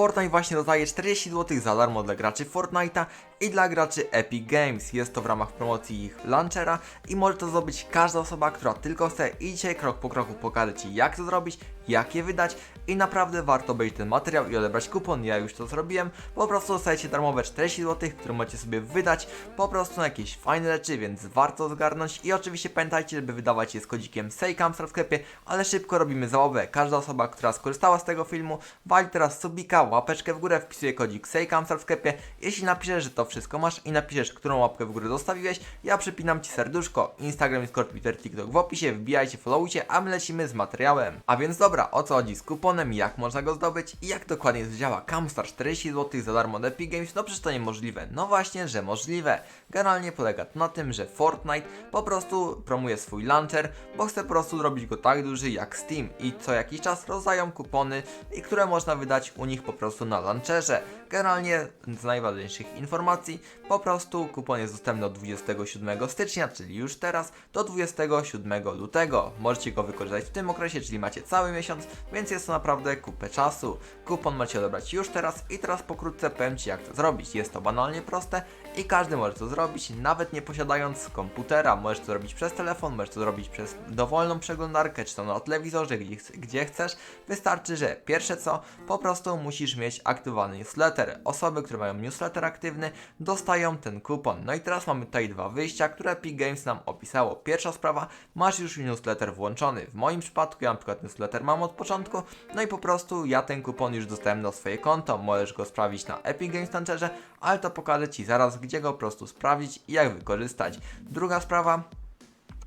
Fortnite właśnie rozdaje 40 zł za darmo dla graczy Fortnite'a i dla graczy Epic Games. Jest to w ramach promocji ich launchera i może to zdobyć każda osoba, która tylko chce i dzisiaj krok po kroku pokażę Ci jak to zrobić, jak je wydać i naprawdę warto obejrzeć ten materiał i odebrać kupon, ja już to zrobiłem. Po prostu dostajecie darmowe 40 zł, które możecie sobie wydać po prostu na jakieś fajne rzeczy, więc warto zgarnąć i oczywiście pamiętajcie, żeby wydawać je z kodzikiem SEJKAMSTAR w sklepie, ale szybko robimy zabawę. Każda osoba, która skorzystała z tego filmu, wali teraz subika, łapeczkę w górę, wpisuje kodzik SEJKAMSTAR w sklepie. Jeśli napiszesz, że to wszystko masz i napiszesz, którą łapkę w górę zostawiłeś, ja przypinam Ci serduszko. Instagram, Discord, Twitter, TikTok w opisie, wbijajcie, followujcie, a my lecimy z materiałem. A więc dobra, o co chodzi z kuponem, jak można go zdobyć i jak dokładnie działa. Camstar 40 zł za darmo od Epic Games, no przecież to niemożliwe. No właśnie, że możliwe. Generalnie polega to na tym, że Fortnite po prostu promuje swój launcher, bo chce po prostu zrobić go tak duży jak Steam i co jakiś czas rozdają kupony, które można wydać u nich po prostu na launcherze. Generalnie z najważniejszych informacji, po prostu kupon jest dostępny od 27 stycznia, czyli już teraz, do 27 lutego. Możecie go wykorzystać w tym okresie, czyli macie cały miesiąc, więc jest to naprawdę kupę czasu. Kupon macie odebrać już teraz i teraz pokrótce powiem Ci jak to zrobić. Jest to banalnie proste i każdy może to zrobić, nawet nie posiadając komputera. Możesz to zrobić przez telefon, możesz to zrobić przez dowolną przeglądarkę, czy to na telewizorze, gdzie, gdzie chcesz. Wystarczy, że pierwsze co, po prostu musisz mieć aktywowany newsletter. Osoby, które mają newsletter aktywny, dostają ten kupon. No i teraz mamy tutaj dwa wyjścia, które Epic Games nam opisało. Pierwsza sprawa, masz już newsletter włączony. W moim przypadku ja na przykład newsletter mam od początku, no i po prostu ja ten kupon już dostałem na swoje konto. Możesz go sprawdzić na Epic Games Launcherze, ale to pokażę Ci zaraz, gdzie go po prostu sprawdzić i jak wykorzystać. Druga sprawa,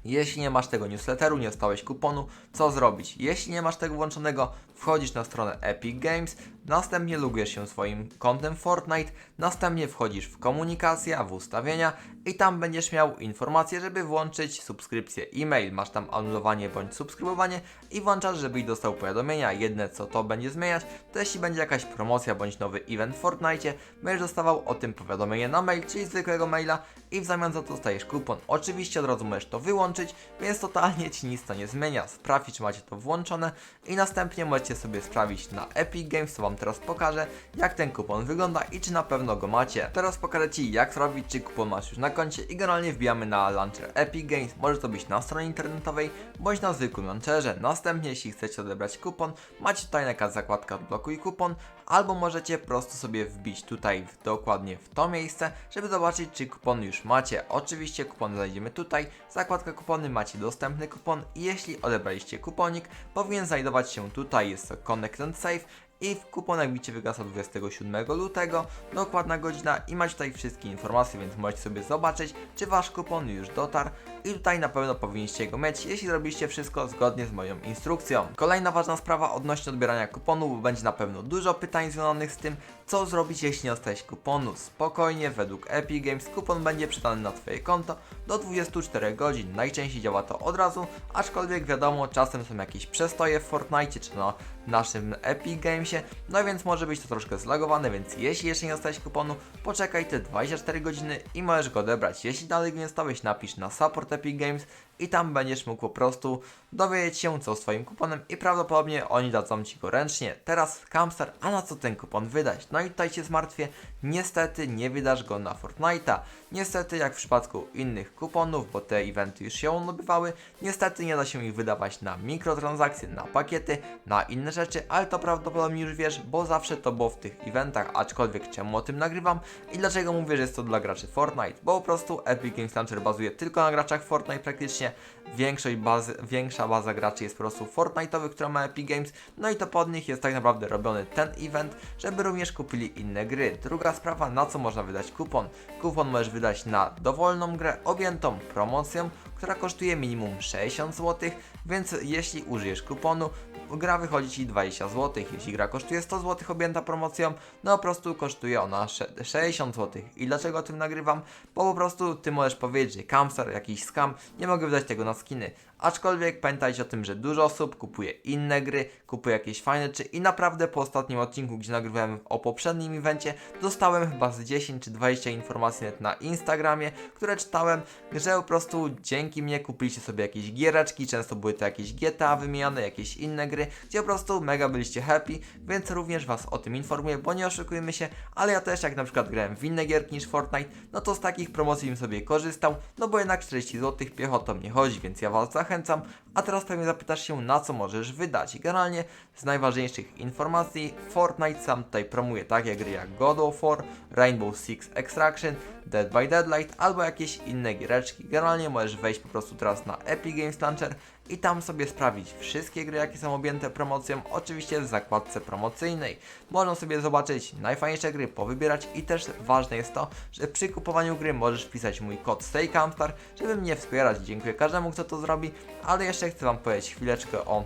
jeśli nie masz tego newsletteru, nie dostałeś kuponu, co zrobić? Jeśli nie masz tego włączonego, wchodzisz na stronę Epic Games, następnie logujesz się swoim kontem Fortnite, następnie wchodzisz w komunikację, w ustawienia i tam będziesz miał informację, żeby włączyć subskrypcję e-mail. Masz tam anulowanie bądź subskrybowanie i włączasz, żebyś dostał powiadomienia. Jedne co to będzie zmieniać, to jeśli będzie jakaś promocja bądź nowy event w Fortnite, będziesz dostawał o tym powiadomienie na mail, czyli zwykłego maila i w zamian za to dostajesz kupon. Oczywiście od razu możesz to wyłączyć, więc totalnie Ci nic to nie zmienia. Sprawdź, czy macie to włączone i następnie możecie sobie sprawdzić na Epic Games, co Wam teraz pokażę, jak ten kupon wygląda i czy na pewno go macie. Teraz pokażę Ci, jak sprawdzić, czy kupon masz już na koncie i generalnie wbijamy na launcher Epic Games. Może to być na stronie internetowej, bądź na zwykłym launcherze. Następnie, jeśli chcecie odebrać kupon, macie tutaj taka zakładka blokuj kupon, albo możecie po prostu sobie wbić tutaj w, dokładnie w to miejsce, żeby zobaczyć, czy kupon już macie. Oczywiście kupon znajdziemy tutaj, zakładka kupony, macie dostępny kupon i jeśli odebraliście kuponik, powinien znajdować się tutaj, jest to Connect and Save i kuponek bicie wygasa 27 lutego, dokładna godzina i macie tutaj wszystkie informacje, więc możecie sobie zobaczyć, czy wasz kupon już dotarł i tutaj na pewno powinniście go mieć, jeśli zrobiliście wszystko zgodnie z moją instrukcją. Kolejna ważna sprawa odnośnie odbierania kuponu, bo będzie na pewno dużo pytań związanych z tym, co zrobić jeśli nie dostałeś kuponu. Spokojnie, według Epic Games kupon będzie przydany na Twoje konto do 24 godzin. Najczęściej działa to od razu, aczkolwiek wiadomo, czasem są jakieś przestoje w Fortnite czy na naszym Epic Gamesie, no więc może być to troszkę zlagowane, więc jeśli jeszcze nie dostałeś kuponu, poczekaj te 24 godziny i możesz go odebrać. Jeśli dalej go nie dostałeś, napisz na support Epic Games i tam będziesz mógł po prostu dowiedzieć się co z Twoim kuponem i prawdopodobnie oni dadzą Ci go ręcznie. Teraz Camstar, a na co ten kupon wydać? No i tutaj się zmartwię, niestety nie wydasz go na Fortnite'a. Niestety jak w przypadku innych kuponów, bo te eventy już się odbywały, niestety nie da się ich wydawać na mikrotransakcje, na pakiety, na inne rzeczy, ale to prawdopodobnie już wiesz, bo zawsze to było w tych eventach, aczkolwiek czemu o tym nagrywam i dlaczego mówię, że jest to dla graczy Fortnite, bo po prostu Epic Games Launcher bazuje tylko na graczach Fortnite praktycznie, większość bazy, większa baza graczy jest po prostu Fortnite'owych, która ma Epic Games, no i to pod nich jest tak naprawdę robiony ten event, żeby również kupili inne gry. Druga sprawa, na co można wydać kupon. Kupon możesz wydać na dowolną grę objętą promocją, która kosztuje minimum 60 zł, więc jeśli użyjesz kuponu, gra wychodzi Ci 20 zł. Jeśli gra kosztuje 100 zł objęta promocją, no po prostu kosztuje ona sze- 60 zł. I dlaczego o tym nagrywam? Bo po prostu Ty możesz powiedzieć, że Camstar, jakiś scam, nie mogę wydać tego na skiny. Aczkolwiek pamiętajcie o tym, że dużo osób kupuje inne gry, kupuje jakieś fajne czy i naprawdę po ostatnim odcinku, gdzie nagrywałem o poprzednim evencie, dostałem chyba z 10 czy 20 informacji na Instagramie, które czytałem, że po prostu dzięki mnie kupiliście sobie jakieś giereczki, często były to jakieś GTA wymieniane, jakieś inne gry, gdzie po prostu mega byliście happy, więc również Was o tym informuję, bo nie oszukujmy się, ale ja też jak na przykład grałem w inne gierki niż Fortnite, no to z takich promocji bym sobie korzystał, no bo jednak 40 zł piechotą nie chodzi, więc ja Was zachęcam, a teraz pewnie zapytasz się, na co możesz wydać. Generalnie z najważniejszych informacji, Fortnite sam tutaj promuje takie gry jak God of War, Rainbow Six Extraction, Dead by Deadlight albo jakieś inne giereczki. Generalnie możesz wejść po prostu teraz na Epic Games Launcher i tam sobie sprawdzić wszystkie gry, jakie są objęte promocją, oczywiście w zakładce promocyjnej. Można sobie zobaczyć najfajniejsze gry, powybierać i też ważne jest to, że przy kupowaniu gry możesz wpisać mój kod STAYCAMSTAR, żeby mnie wspierać. Dziękuję każdemu, kto to zrobi, ale jeszcze chcę Wam powiedzieć chwileczkę o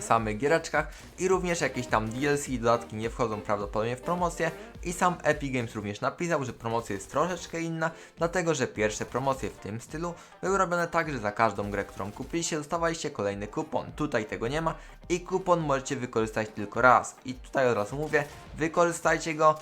samych giereczkach i również jakieś tam DLC i dodatki nie wchodzą prawdopodobnie w promocję i sam Epic Games również napisał, że promocja jest troszeczkę inna, dlatego że pierwsze promocje w tym stylu były robione tak, że za każdą grę, którą kupiliście dostawaliście kolejny kupon. Tutaj tego nie ma i kupon możecie wykorzystać tylko raz. I tutaj od razu mówię, wykorzystajcie go,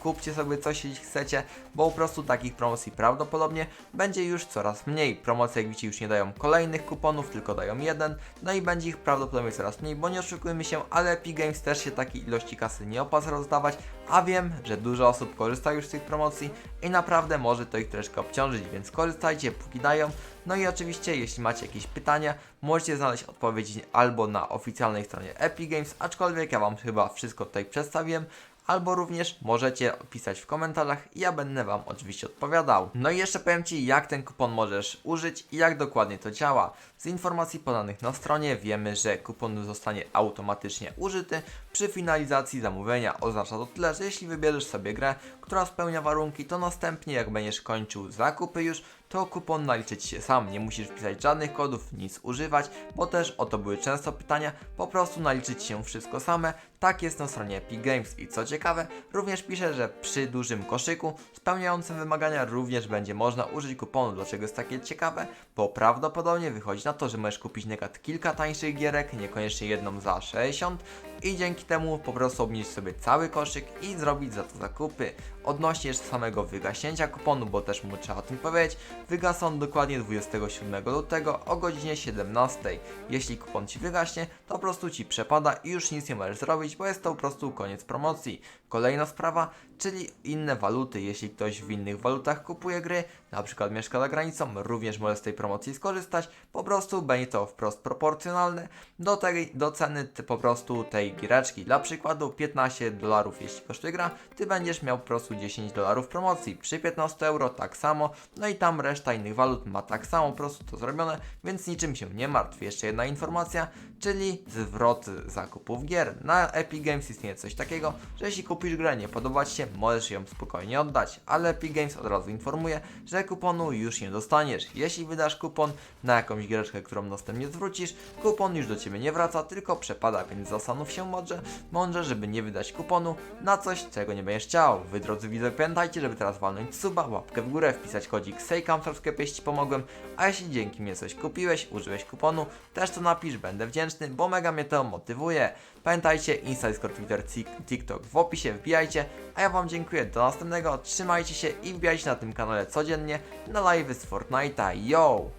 kupcie sobie coś jeśli chcecie, bo po prostu takich promocji prawdopodobnie będzie już coraz mniej. Promocje jak widzicie już nie dają kolejnych kuponów, tylko dają jeden, no i będzie ich prawdopodobnie coraz mniej, bo nie oszukujmy się, ale Epic Games też się takiej ilości kasy nie opłaca rozdawać, a wiem, że dużo osób korzysta już z tych promocji i naprawdę może to ich troszkę obciążyć, więc korzystajcie póki dają. No i oczywiście, jeśli macie jakieś pytania, możecie znaleźć odpowiedzi albo na oficjalnej stronie Epic Games, aczkolwiek ja Wam chyba wszystko tutaj przedstawiłem, albo również możecie pisać w komentarzach i ja będę Wam oczywiście odpowiadał. No i jeszcze powiem Ci, jak ten kupon możesz użyć i jak dokładnie to działa. Z informacji podanych na stronie wiemy, że kupon zostanie automatycznie użyty przy finalizacji zamówienia. Oznacza to tyle, że jeśli wybierzesz sobie grę, która spełnia warunki, to następnie jak będziesz kończył zakupy już, to kupon naliczy Ci się sam. Nie musisz wpisać żadnych kodów, nic używać, bo też o to były często pytania. Po prostu naliczyć się wszystko same. Tak jest na stronie Epic Games i co ciekawe, również pisze, że przy dużym koszyku spełniającym wymagania również będzie można użyć kuponu. Dlaczego jest takie ciekawe? Bo prawdopodobnie wychodzi na to, że możesz kupić przykład kilka tańszych gierek, niekoniecznie jedną za 60 i dzięki temu po prostu obniżyć sobie cały koszyk i zrobić za to zakupy. Odnośnie jeszcze samego wygaśnięcia kuponu, bo też mu trzeba o tym powiedzieć, wygasa on dokładnie 27 lutego o godzinie 17. Jeśli kupon Ci wygaśnie, to po prostu Ci przepada i już nic nie możesz zrobić, bo jest to po prostu koniec promocji. Kolejna sprawa, czyli inne waluty. Jeśli ktoś w innych walutach kupuje gry, na przykład mieszka za granicą, również może z tej promocji skorzystać. Po prostu będzie to wprost proporcjonalne do, tej, do ceny po prostu tej giereczki. Dla przykładu 15 dolarów jeśli kosztuje gra, Ty będziesz miał po prostu 10 dolarów promocji. Przy 15 euro tak samo, no i tam reszta innych walut ma tak samo po prostu to zrobione, więc niczym się nie martw. Jeszcze jedna informacja, czyli zwrot zakupów gier. Na Epic Games istnieje coś takiego, że jeśli kupisz grę, nie podoba Ci się, możesz ją spokojnie oddać, ale Epic Games od razu informuje, że kuponu już nie dostaniesz. Jeśli wydasz kupon na jakąś giereczkę, którą następnie zwrócisz, kupon już do Ciebie nie wraca, tylko przepada, więc zastanów się mądrze, mądrze, żeby nie wydać kuponu na coś, czego nie będziesz chciał. Wy drodzy widzowie, pamiętajcie, żeby teraz walnąć suba, łapkę w górę, wpisać kodzik SEJKAM w sklepie, jeśli Ci pomogłem, a jeśli dzięki mnie coś kupiłeś, użyłeś kuponu, też to napisz, będę wdzięczny, bo mega mnie to motywuje. Pamiętajcie, Insta, Discord, Twitter, Tik- TikTok w opisie, wbijajcie, a ja Wam dziękuję, do następnego, trzymajcie się i wbijajcie na tym kanale codziennie na live z Fortnite'a, yo!